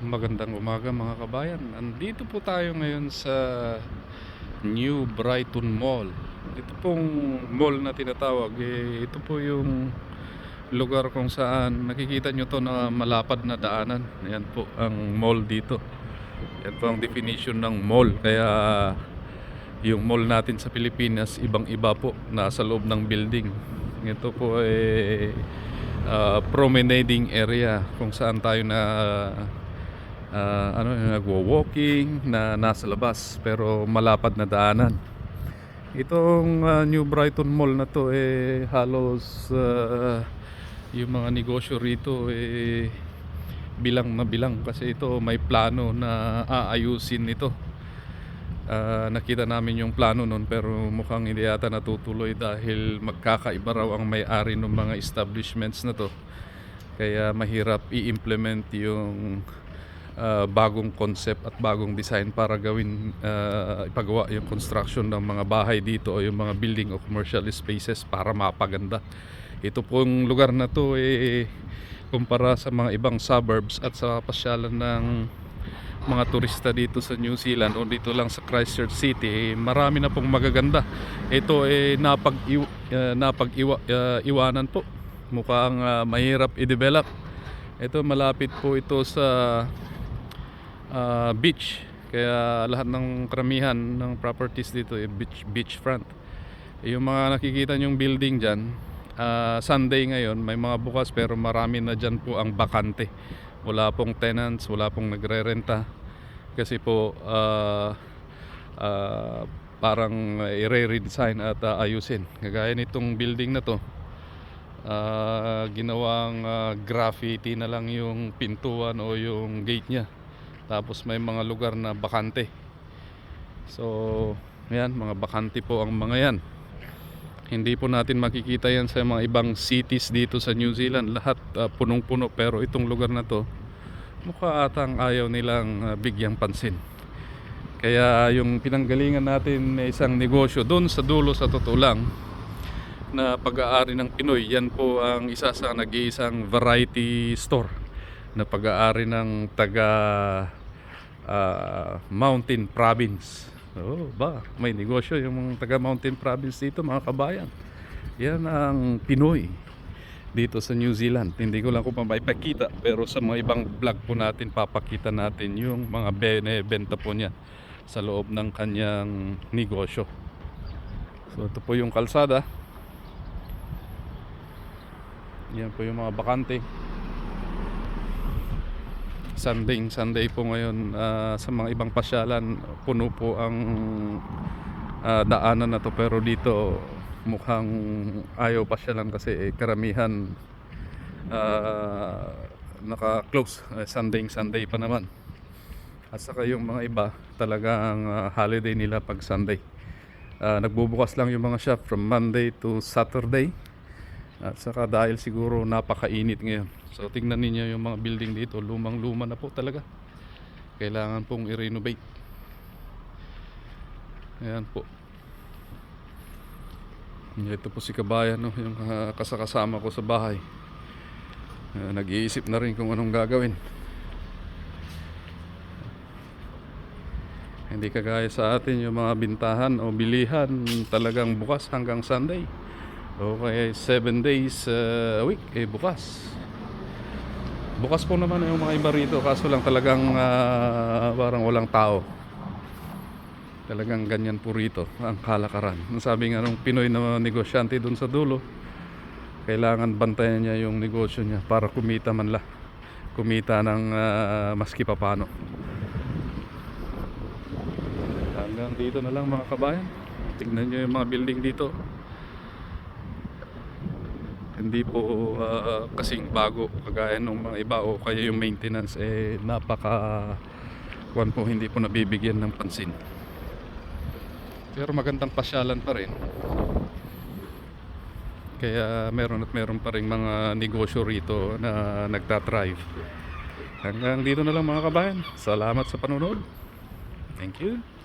Magandang umaga mga kabayan. Andito po tayo ngayon sa New Brighton Mall. Ito pong mall na tinatawag, eh, ito po yung lugar kung saan nakikita nyo to na malapad na daanan. Ayan po ang mall dito. Yan po ang definition ng mall. Kaya yung mall natin sa Pilipinas, ibang iba po, nasa loob ng building. Ito po ay uh, promenading area kung saan tayo na ah, ano nagwo-walking na nasa labas pero malapad na daanan. Itong ah, New Brighton Mall na to eh halos ah, yung mga negosyo rito eh bilang na bilang kasi ito may plano na aayusin ito. Ah, nakita namin yung plano nun pero mukhang hindi yata natutuloy dahil magkakaiba raw ang may-ari ng mga establishments na to. Kaya mahirap i-implement yung ah, bagong concept at bagong design para gawin ah, ipagawa yung construction ng mga bahay dito o yung mga building o commercial spaces para mapaganda. Ito pong lugar na to eh kumpara sa mga ibang suburbs at sa pasyalan ng mga turista dito sa New Zealand o dito lang sa Christchurch City, eh, marami na pong magaganda. Ito eh napag napag iwanan po. Mukhang ah, mahirap i-develop. Ito malapit po ito sa ah, beach. Kaya lahat ng karamihan ng properties dito eh beach beachfront. Yung mga nakikita nyong building diyan, Sunday ngayon may mga bukas pero marami na diyan po ang bakante. Wala pong tenants, wala pong nagre-renta kasi po ah, ah, parang i-redesign at ah, ayusin. Kagaya nitong building na to, ah, ginawang ah, graffiti na lang yung pintuan o yung gate niya. Tapos may mga lugar na bakante. So, yan, mga bakante po ang mga yan. Hindi po natin makikita yan sa mga ibang cities dito sa New Zealand. Lahat ah, punong-puno pero itong lugar na to mukha atang ayaw nilang ah, bigyang pansin. Kaya yung pinanggalingan natin na isang negosyo doon sa dulo sa totoo lang na pag-aari ng Pinoy, yan po ang isa sa nag-iisang variety store na pag-aari ng taga ah, Mountain Province. Oh, ba, may negosyo yung mga taga Mountain Province dito mga kabayan. Yan ang Pinoy dito sa New Zealand. Hindi ko lang kung maipakita pero sa mga ibang vlog po natin papakita natin yung mga benebenta po niya sa loob ng kanyang negosyo. So ito po yung kalsada. Yan po yung mga bakante. Sunday, Sunday po ngayon ah, sa mga ibang pasyalan puno po ang ah, daanan na to. Pero dito mukhang ayaw pasyalan kasi eh, karamihan ah, naka-close. Eh, Sunday, Sunday pa naman. At saka yung mga iba talagang ah, holiday nila pag Sunday. Ah, nagbubukas lang yung mga shop from Monday to Saturday at saka dahil siguro napakainit ngayon. So tingnan ninyo yung mga building dito, lumang-luma na po talaga. Kailangan pong i-renovate. Ayan po. Ito po si Kabayan, no? yung ah, kasakasama ko sa bahay. Ah, nag-iisip na rin kung anong gagawin. Hindi kagaya sa atin yung mga bintahan o bilihan talagang bukas hanggang Sunday. Okay, 7 days uh, a week, eh bukas. Bukas po naman yung mga iba rito, kaso lang talagang ah, parang walang tao. Talagang ganyan po rito, ang kalakaran. Sabi nga nung Pinoy na negosyante doon sa dulo, kailangan bantayan niya yung negosyo niya para kumita man la. Kumita ng ah, maski papano. Hanggang dito na lang mga kabayan. Tingnan nyo yung mga building dito hindi po ah, kasing bago kagaya ng mga iba o kaya yung maintenance eh napaka kuwan po hindi po nabibigyan ng pansin. Pero magandang pasyalan pa rin. Kaya meron at meron pa rin mga negosyo rito na nagtatrive hanggang dito na lang mga kabayan. Salamat sa panonood. Thank you